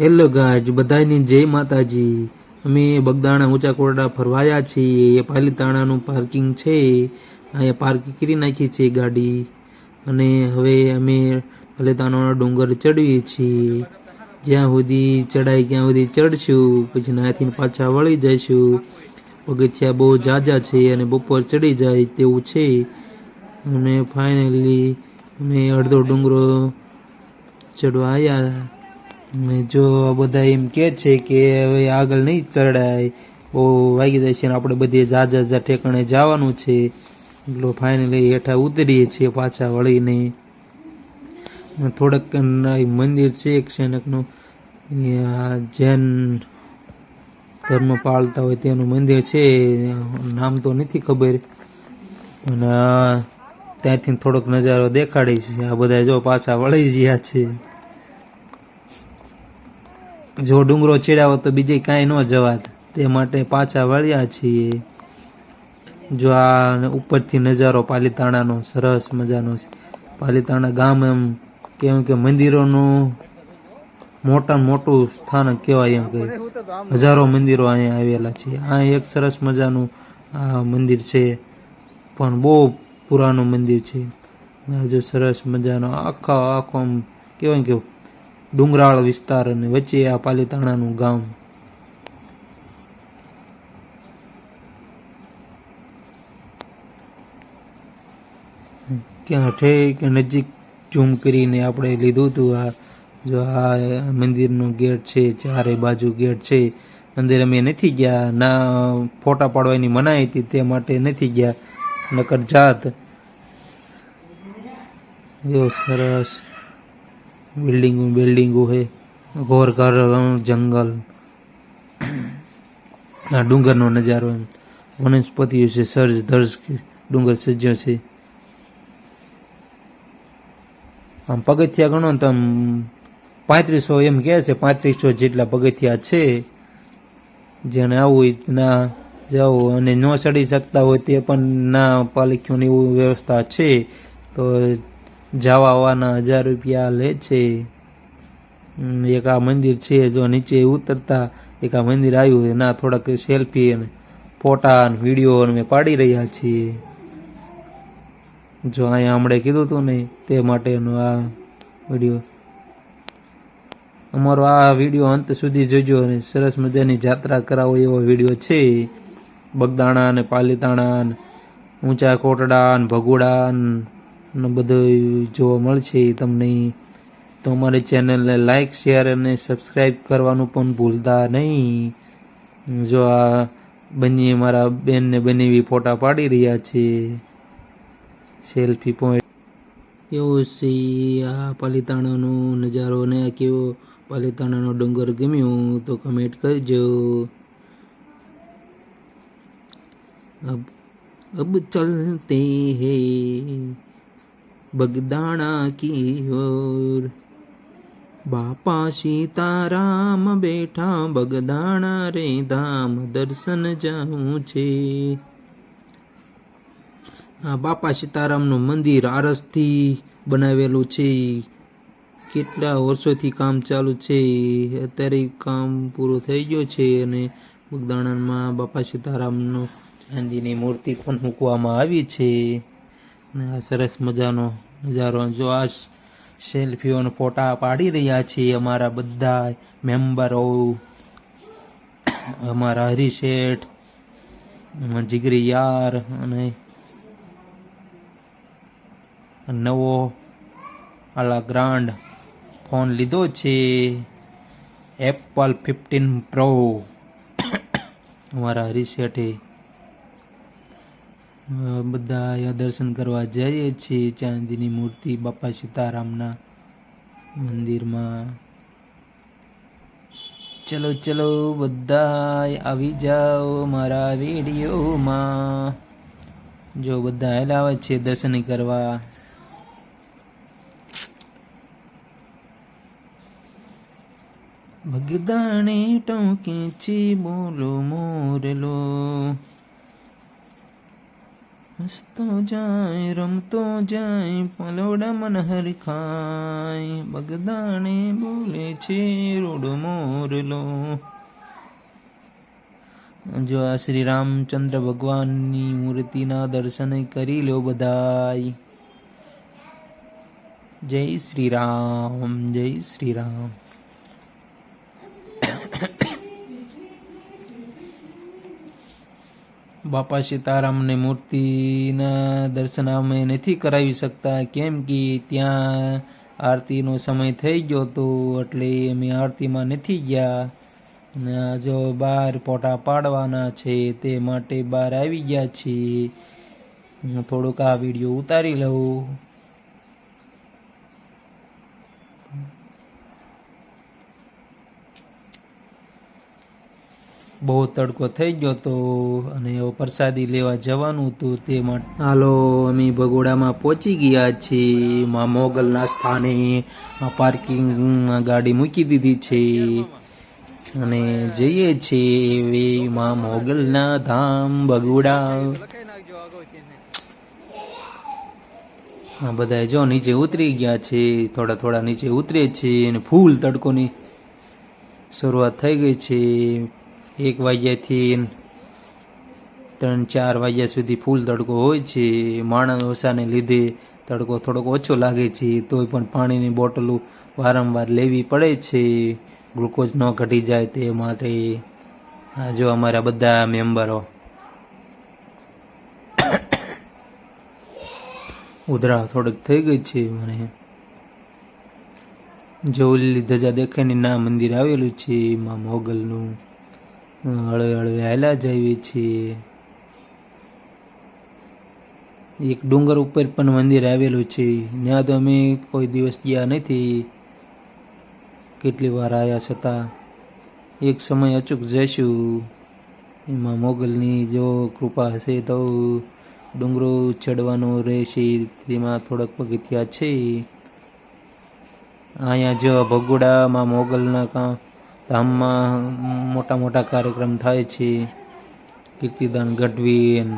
Hello ગાજ બધાની જય માતાજી. અમે બગદાણા ઊંચા કોરડા ફરવાયા છીએ. એ પાલીતાણાનું પાર્કિંગ છે. અહીંયા પાર્કિંગ કરી નાખી છે ગાડી. અને હવે અમે પાલીતાણાનો ડુંગર ચડીએ છીએ. જ્યાં સુધી ચડાઈ ત્યાં સુધી ચડશું પછી નાથી પાછા વળી જઈશું. પગથિયા બહુ જાજા છે અને બપોર ચડી જાય તેવું છે. અને ફાઇનલી અમે અડધો ડુંગરો ચડવા આવ્યા જો બધા એમ કે છે કે હવે આગળ નહીં ચડાય બહુ વાગી જાય છે આપણે બધે ઝાઝા જા ઠેકાણે જવાનું છે. એટલો ફાઇનલી હેઠા ઉતરીએ છીએ પાછા વળીને. થોડક મંદિર છે એક શેનકનું. જૈન ધર્મ પાળતા હોય તેનું મંદિર છે. નામ તો નથી ખબર. અને ત્યાંથી થોડોક નજારો દેખાડે છે. આ બધા જો પાછા વળી ગયા છે. જો ડુંગરો ચડાવો તો બીજે કાંઈ ન જવાત. તે માટે પાછા વળ્યા છીએ. જો આ ઉપરથી નજારો પાલીતાણાનો સરસ મજાનો છે. પાલીતાણા ગામ એમ કેમ કે મંદિરોનું મોટા મોટું સ્થાનક કહેવાય એમ કે હજારો મંદિરો અહીંયા આવેલા છે. આ એક સરસ મજાનું આ મંદિર છે. પણ બહુ પુરાનું મંદિર છે. જો સરસ મજાનો આખો આખો કહેવાય કે ડુંગરાળ વિસ્તાર અને વચ્ચે આ પાલીતાણાનું ગામ. ત્યાં ઠેક નજીક ઝૂમ કરીને આપણે લીધું હતું આ, જો આ મંદિરનો ગેટ છે, ચારે બાજુ ગેટ છે. અંદર અમે નથી ગયા, ના, ફોટા પાડવાની મનાઈ હતી તે માટે નથી ગયા. નકર જાત. જો સરસ. બિલ્ડિંગો બિલ્ડિંગો હે, ઘોર ઘર, જંગલ. આ ડુંગરનો નજારો એમ. વનસ્પતિઓ છે, સર્જ ધર્જ ડુંગર સજ્જો છે. આમ પગથિયા ગણો ને તો આમ પાંત્રીસો એમ કહે છે, પાંત્રીસો જેટલા પગથિયા છે. જેને આવું હોય ના જાઓ અને ન ચડી શકતા હોય તે પણ ના પાલખીઓની એવું વ્યવસ્થા છે. તો જવા આવવાના હજાર રૂપિયા લે છે. એક આ મંદિર છે જો નીચે ઉતરતા એક આ મંદિર આવ્યું ના, થોડાક સેલ્ફી અને ફોટા અને વીડિયો અમે પાડી રહ્યા છીએ. જો અહીંયા હમણાં કીધું હતું ને તે માટેનો આ વીડિયો અમારો આ વીડિયો અંત સુધી જોજો અને સરસ મજાની જાત્રા કરાવો એવો વીડિયો છે. બગદાણા અને પાલીતાણા ઊંચા કોટડા ભગોડા ને બધું જોવા મળશે એ તમને તો અમારી ચેનલને લાઇક શેર અને સબસ્ક્રાઈબ કરવાનું પણ ભૂલતા નહીં. જો આ બંને મારા બેનને બનેવી ફોટા પાડી રહ્યા છે. સેલ્ફી પોઈન્ટ એવો છે આ પાલિતાણાનો નજારો ને આ કેવો પાલિતાણાનો ડુંગર ગમ્યો તો કમેન્ટ કરજો. અબ અબ ચલતે હે. बगदाना की ओर બાપા સીતારામ બેઠા બગદાણા રે ધામ દર્શન જાઉં છે આ બાપા સીતારામનું મંદિર આરસથી બનાવેલું છે કેટલા વર્ષોથી કામ ચાલુ છે અત્યારે કામ પૂરું થઈ ગયું છે અને બગદાણામાં બાપા સીતારામનું ચાંદીની મૂર્તિ પણ મૂકવામાં આવી છે અને આ સરસ મજાનો નજારો જો આ સેલ્ફીઓને ફોટા પાડી રહ્યા છીએ અમારા બધા મેમ્બરો અમારા હરિશેઠ જીગરી યાર અને નવો આલા ગ્રાન્ડ ફોન લીધો છે. Apple fifteen pro. અમારા હરીશેઠે બધા અહીંયા દર્શન કરવા જઈએ છીએ ચાંદીની મૂર્તિ, બાપા સીતારામના મંદિરમાં. ચલો ચલો બધા આવી જાઓ મારા વિડીયોમાં. જો બધા હેલા આવે છે દર્શન કરવા. ભગદાણે ટોકે છે બોલો મોરલો. હસતો જાય, રમતો જાય પલોડા મન હરખાય બગદાણે બોલે છે, રોડ મોરલો જો આ શ્રી રામચંદ્ર ભગવાનની મૂર્તિના દર્શન કરી લો બધાય. જય શ્રી રામ જય શ્રી રામ બાપા સીતારામની મૂર્તિના દર્શન અમે નથી કરાવી શકતા, કેમ કે ત્યાં આરતીનો સમય થઈ ગયો હતો, એટલે અમે આરતીમાં નથી ગયા. આ જો બહાર ફોટા પાડવાના છે, તે માટે બહાર આવી ગયા છીએ. થોડુંક આ વીડિયો ઉતારી લઉં. બહુ તડકો થઈ ગયો હતો અને પ્રસાદી લેવા જવાનું હતું તે માટે હાલો, અમે ભગોડામાં પહોંચી ગયા છીએ. માં મોગલના સ્થાને પાર્કિંગમાં ગાડી મૂકી દીધી છે. અને જઈએ છીએ એવી માં મોગલના ધામ બગોડા આ બધા જો નીચે ઉતરી ગયા છે, થોડા થોડા નીચે ઉતરે છે અને ફૂલ તડકોની શરૂઆત થઈ ગઈ છે. એક વાગ્યાથી ત્રણ, ચાર વાગ્યા સુધી ફૂલ તડકો હોય છે. માણસ ઓછાને લીધે તડકો થોડોક ઓછો લાગે છે. તોય પણ પાણીની બોટલો વારંવાર લેવી પડે છે. ગ્લુકોઝ ન ઘટી જાય તે માટે આ જો અમારા બધા મેમ્બરો ઉધરા થોડીક થઈ ગઈ છે. મને જો ધજા દેખાય ને ના મંદિર આવેલું છે. મા મોગલનું હળવે હળવે હાલ્યા જઈએ છીએ એક ડુંગર ઉપર પણ મંદિર આવેલું છે. ત્યાં તો અમે કોઈ દિવસ ગયા નથી. કેટલી વાર આવ્યા છતાં. એક સમય અચૂક જઈશું. એમાં મોગલની જો કૃપા હશે તો ડુંગરો ચડવાનો રહેશે. તેમાં થોડાક પગથિયા છે. અહીંયા જો ભગોડામાં મોગલના કા ધામમાં મોટા મોટા કાર્યક્રમ થાય છે. કીર્તિદાન ગઢવી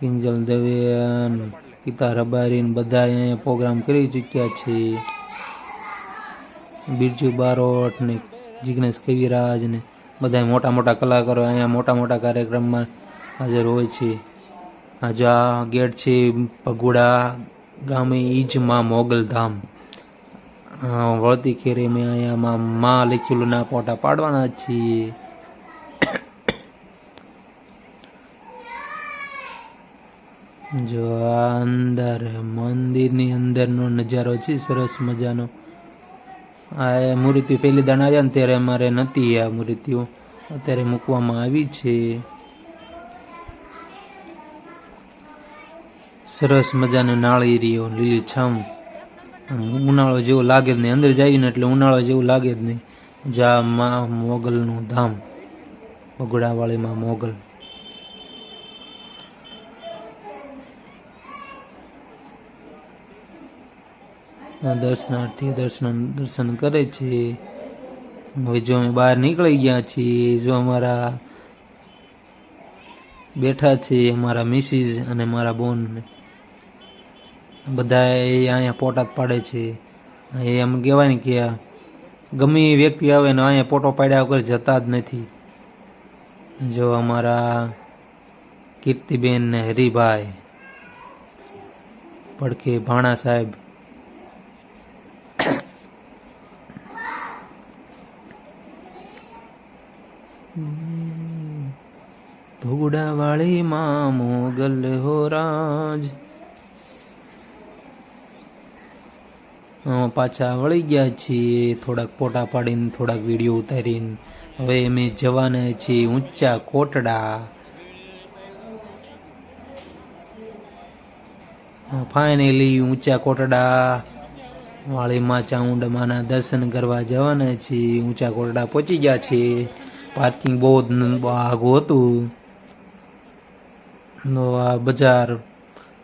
કિંજલ દવેન પિતા રબારીન બધા અહીંયા પ્રોગ્રામ કરી ચૂક્યા છે. બિરજુ બારોટ ને જિગ્નેશ કવિરાજ ને બધા મોટા મોટા કલાકારો અહીંયા મોટા મોટા કાર્યક્રમમાં હાજર હોય છે. આજે આ ગેટ છે ભગોડા ગામે ઈજમાં મોગલ ધામ. અ, વળતી ખેરે મેં અહીંયા માં લખેલું ના પોટા પાડવાના છીએ. જો આ અંદર, મંદિરની અંદરનો નજારો છે, સરસ મજાનો. આ મૂર્તિ પહેલી દાણ આવ્યા ને ત્યારે અમારે નથી આ મૂર્તિઓ. અત્યારે મૂકવામાં આવી છે. સરસ મજાનો નાળી લીલી છામ. આમ ઉનાળો જેવો લાગે જ નહીં. અંદર જાય ને એટલે ઉનાળો જેવું લાગે જ નહીં. જા મા મોગલનું ધામ. બગડાવાળીમાં મોગલ. દર્શનાર્થી દર્શન દર્શન કરે છે. હવે જો અમે બહાર નીકળી ગયા છીએ, જો અમારા બેઠા છે, અમારા મિસિસ અને મારા બોન બધા અહીંયા જ પાડે છે. એમ કહેવાય ને કે ગમે એ વ્યક્તિ આવે ને અહીંયા પોટો પાડ્યા વગર જતા જ નથી. જો અમારા કીર્તિબેન ને હરિભાઈ, પડખે ભાણા સાહેબ. ભૂગડા વાળી માં મોગલ હો રાજ. પાછા વળી ગયા છીએ, થોડાક ફોટા પાડીને, થોડાક વીડિયો ઉતારીને. હવે અમે જવાના છીએ ઊંચા કોટડા. ફાઇનલી ઊંચા કોટડા. વાળી માં ચામુંડમાના દર્શન કરવા જવાના છીએ, ઊંચા કોટડા પહોંચી ગયા છીએ. પાર્કિંગ બહુ જ આગું હતું. આ બજાર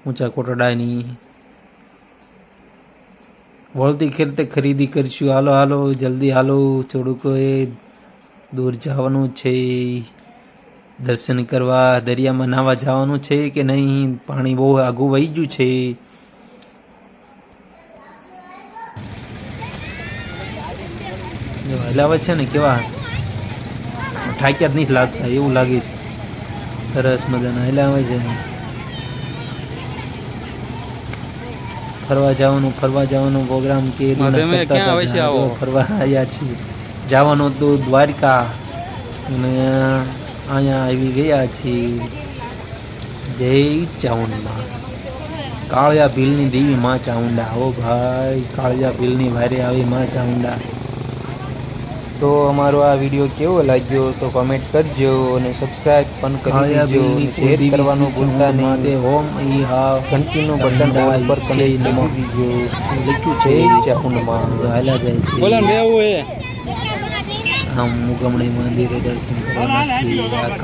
ઊંચા કોટડાની વળતી ખેરતે ખરીદી કરીશું. હાલો હાલો, જલ્દી હાલો. થોડુંક એ દૂર જવાનું છે. દર્શન કરવા, દરિયામાં નાવા જવાનું છે કે નહીં? પાણી બહુ આઘું વહી ગયું છે. હલાવે છે ને કેવા? ઠાક્યા જ નહીં લાગતા, એવું લાગે છે. સરસ મજાના હલાવે છે ફરવા જવાનું ફરવા જવાનો પ્રોગ્રામ કે ફરવા આવ્યા છીએ. જવાનું તો દ્વારકા અને અહીંયા આવી ગયા છીએ. જય ચાઉંડમાં કાળિયા ભીલની દેવી માં ચાઉંડા. હો ભાઈ કાળિયા ભીલની વારે આવી માં ચાઉંડા. તો અમારો આ વીડિયો કેવો લાગ્યો તો કમેન્ટ કરજો અને સબસ્ક્રાઇબ પણ કરી દેજો શેર કરવાનું ભૂલતા નહીં. તે હોમ ઈ હા ઘંટીનું બટન ઓલ પર કરી દેજો. લખ્યું છે? ચાઉંડમાં હાલા જાય છે. બોલો રહેવું એ આમ મુગમણી મંદિરે દર્શન કરવાના આ